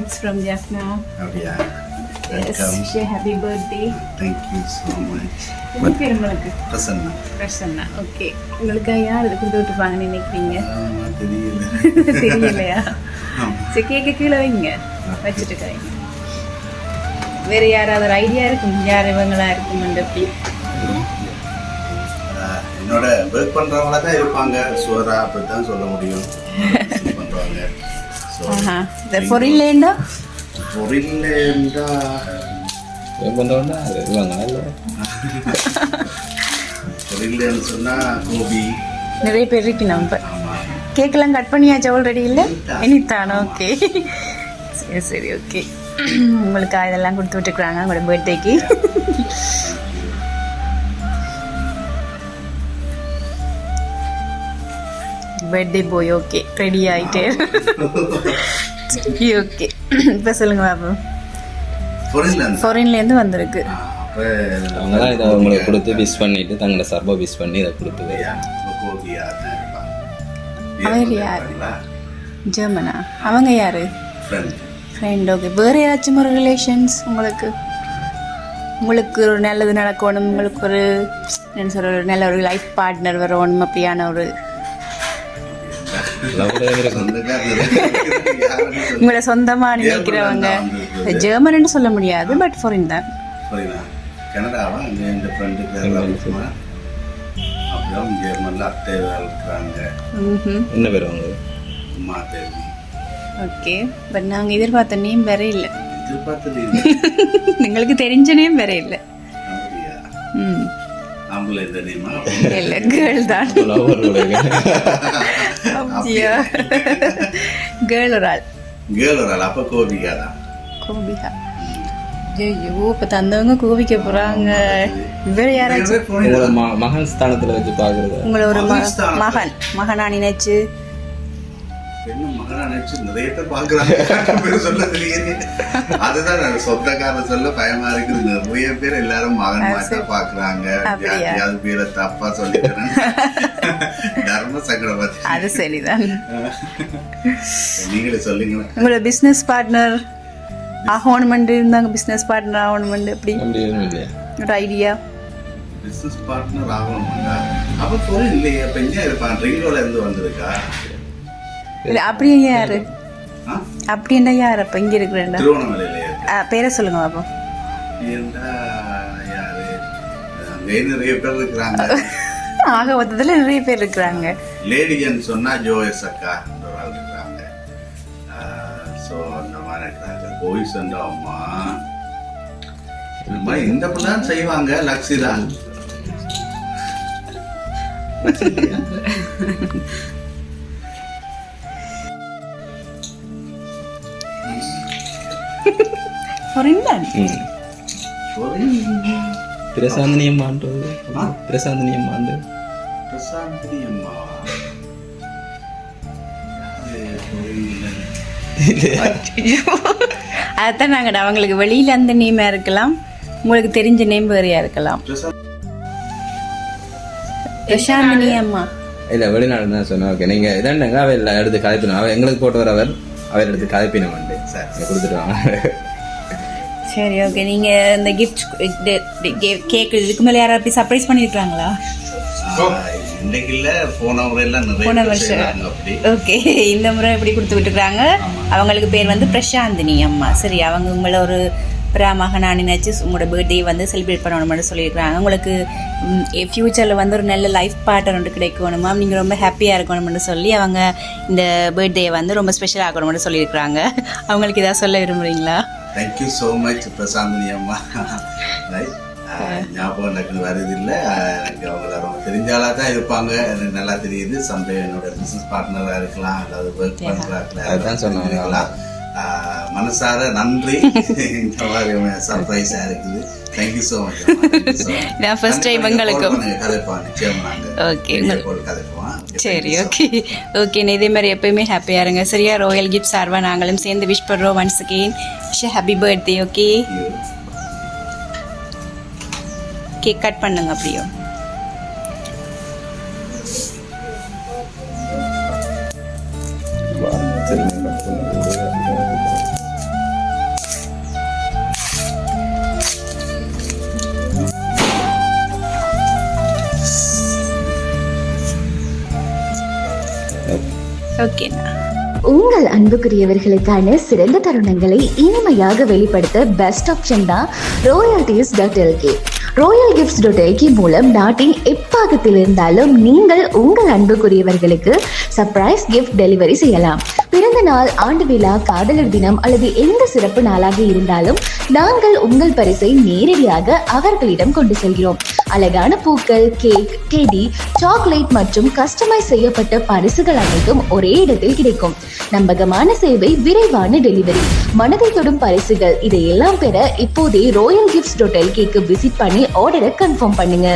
Gifts from Jaffna அப்படியா welcome happy birthday so much பேர் உங்களுக்கு பிரசன்னா பிரசன்னா ஓகே உங்களுக்கு யார் இது கொடுத்து விட்டுருப்பாங்கன்னு நினைக்கிறீங்க? தெரியல. தெரியலையா. சரி கேட்க கீழே வைங்க. வச்சுட்டு வேற யாராவது ஒரு ஐடியா இருக்கும்? யார் இவங்களா இருக்குமெண்டு அப்படி? என்னோட ஒர்க் பண்றவங்கள தான் இருப்பாங்க. சுவரா அப்படி தான் சொல்ல முடியும். இந்த பொருள்லேண்டா பொருள்லேண்டா பண்ணுறோம்னா அது இவங்க நல்ல பொருள்னு சொன்னா கோபி நிறைய பேர் இருக்கு நம்ம கேக்கெல்லாம் கட் பண்ணியாச்சு ஆல்ரெடி இல்லை? இனித்தானோ ஓகே சரி சரி ஓகே உங்களுக்கு இதெல்லாம் கொடுத்து விட்டுருக்குறாங்க உங்களோட பர்த்டேக்கு பர்த்டே போய் ஓகே ரெடி ஆயிட்டு ஓகே இப்போ சொல்லுங்க பாபு ஃபாரின்லேருந்து வந்திருக்கு அப்போ அவங்க தான் இதை அவங்களுக்கு கொடுத்து விஷ் பண்ணிட்டு தங்களோட சர்பா விஷ் பண்ணி இதை கொடுத்து அவர் யார்? ஜெர்மனா அவங்க யாரு ஃப்ரெண்ட் ஃப்ரெண்ட் ஓகே வேறு ஏதாச்சும் ஒரு ரிலேஷன்ஸ் உங்களுக்கு உங்களுக்கு ஒரு நல்லது நடக்கணும் உங்களுக்கு ஒரு என்ன சொல்ற ஒரு நல்ல ஒரு லைஃப் பார்ட்னர் வரணும் அப்படியான ஒரு உங்களை சொந்தமாக நினைக்கிறவங்க ஜெர்மன் சொல்ல முடியாது பட் ஃபாரின் தான். கனடாவா? ஓகே பட் நாங்கள் எதிர்பார்த்த வேற இல்லை. எங்களுக்கு தெரிஞ்ச வேற இல்லை. தான். கேர்ள் ஒரு ஆள் கேர்ள் ஒரு ஆள் அப்போ கோபிகா தான் கோபிகா ஐயோ இப்போ தந்தவங்க கோபிக்க போகிறாங்க இவர் யாராச்சும் மகன் ஸ்தானத்தில் வச்சு பார்க்குறது உங்களை ஒரு. மகன் மகனா நினைச்சு என்ன மகனா நினைச்சு நிறைய பேர் பாக்குறாங்க பேர் சொல்ல தெரியுது. அதுதான் நான் சொந்தக்காரர் சொல்ல பயமா இருக்குது. நிறைய பேர் எல்லாரும் மகன் மாட்டா பாக்குறாங்க? யாரையாவது பேரை தப்பா சொல்லிக்கிறேன் தர்ம சங்கடபதி அது சரிதான். நீங்களே சொல்லுங்களேன். உங்களோட பிஸ்னஸ் பார்ட்னர் ஆகணுமெண்டு இருந்தாங்க. பிஸ்னஸ் பார்ட்னர் ஆகணுமெண்டு எப்படி? அப்படி ஒரு ஐடியா பிசினஸ் பார்ட்னர் ஆகணும்டா அப்ப பொருள் இல்லையே. எங்க இருப்பான் ரிங்கோல இருந்து வந்திருக்கா? இல்லை அப்படியே யாரு? ஆ? அப்படின்னா யார் அப்போ இங்கே இருக்கிறேன்டா திருவண்ணாமலையில இருக்கு பேரை சொல்லுங்க பாப்போம். நிறைய பேர் இருக்கிறாங்க. ஆக மொத்தத்தில் நிறைய பேர் இருக்கிறாங்க. லேடின்னு சொன்னா ஜோஎஸ் அக்கா ஒரு ஆள் இருக்கிறாங்க. ஸோ அந்த மாதிரி இருக்கிறாங்க. பாய்ஸ் அண்ட் அம்மா அம்மா இந்த தான் செய்வாங்க லக்ஸி தான். பிரசாந்தினி அம்மா அதான் நாங்கள் அவங்களுக்கு வெளியில் அந்த நேமாக இருக்கலாம் உங்களுக்கு தெரிஞ்ச நேம் வேறையா இருக்கலாம் பிரசாந்தினி அம்மா இல்லை வெளிநாடு தான் சொன்னேன் ஓகே நீங்கள் இதாண்டங்க அவ இல்லை எடுத்து அவள் எங்களுக்கு போட்டு வரவர் அவர் எடுத்து கதைப்பினம் உண்டு சரி. கொடுத்துட்டு வாங்க சரி ஓகே நீங்கள் இந்த கிஃப்ட் கேக் இதுக்கு மேலே யாராவது அப்படி சர்ப்ரைஸ் பண்ணியிருக்காங்களா இல்ல போன முறையெல்லாம் போன வருஷம். ஓகே இந்த முறை இப்படி கொடுத்து விட்டுருக்காங்க. அவங்களுக்கு பேர் வந்து பிரசாந்தினி அம்மா. சரி அவங்க உங்களை ஒரு பிராமகனா நினைச்சு உங்களோட பர்த்டே வந்து செலிப்ரேட் பண்ணணும்னு சொல்லியிருக்காங்க உங்களுக்கு ஃப்யூச்சரில் வந்து ஒரு நல்ல லைஃப் பார்ட்னர் ஒன்று கிடைக்கணுமா நீங்கள் ரொம்ப ஹாப்பியாக இருக்கணும்னு சொல்லி அவங்க இந்த பர்த்டே வந்து ரொம்ப ஸ்பெஷல் ஆகணும்னு சொல்லியிருக்காங்க அவங்களுக்கு ஏதாவது சொல்ல விரும்புகிறீங்களா thank you so much Prasanthini அம்மா. ஞாபகம் எனக்கு வருது இல்லை. எனக்கு அவங்கள ரொம்ப தெரிஞ்சாலா தான் இருப்பாங்க. எனக்கு நல்லா தெரியுது. சம்டே என்னோட பிசினஸ் பார்ட்னராக இருக்கலாம். அல்லது ஒர்க் பண்ணுறாங்களா அதுதான் சொன்னாங்க. மனசார நன்றி. இந்த மாதிரி சர்ப்ரைஸாக இருக்குது. தேங்க்யூ ஸோ மச் நான் first time எங்களுக்கும். கதைப்போம். நிச்சயம் நாங்கள் கதைப்போம். சரி ஓகே ஓகே இதே மாதிரி எப்பயுமே ஹாப்பியாக இருங்க. சரியா? ராயல் கிஃப்ட் சார்பாக நாங்களும் சேர்ந்து விஷ் பண்ணுறோம் once again happy birthday okay cake cut பண்ணுங்க அப்படியோ. சரி ஓகேண்ணா உங்கள் அன்புக்குரியவர்களுக்கான சிறந்த தருணங்களை இனிமையாக வெளிப்படுத்த பெஸ்ட் ஆப்ஷன் தான் royalties dot LK royal gifts dot LK மூலம் நாட்டின் எப்பாகத்தில் இருந்தாலும் நீங்கள் உங்கள் அன்புக்குரியவர்களுக்கு சர்ப்ரைஸ் கிஃப்ட் டெலிவரி செய்யலாம். பிறந்த நாள் ஆண்டு விழா காதலர் தினம் அல்லது எந்த சிறப்பு நாளாக இருந்தாலும் நாங்கள் உங்கள் பரிசை நேரடியாக அவர்களிடம் கொண்டு செல்கிறோம். அழகான பூக்கள் கேக் டெடி சாக்லேட் மற்றும் கஸ்டமைஸ் செய்யப்பட்ட பரிசுகள் அனைத்தும் ஒரே இடத்தில் கிடைக்கும். நம்பகமான சேவை விரைவான டெலிவரி. மனதை தொடும் பரிசுகள் இதையெல்லாம் பெற இப்போதே royal gifts total cake visit பண்ணி ஆர்டரை கன்ஃபார்ம் பண்ணுங்க.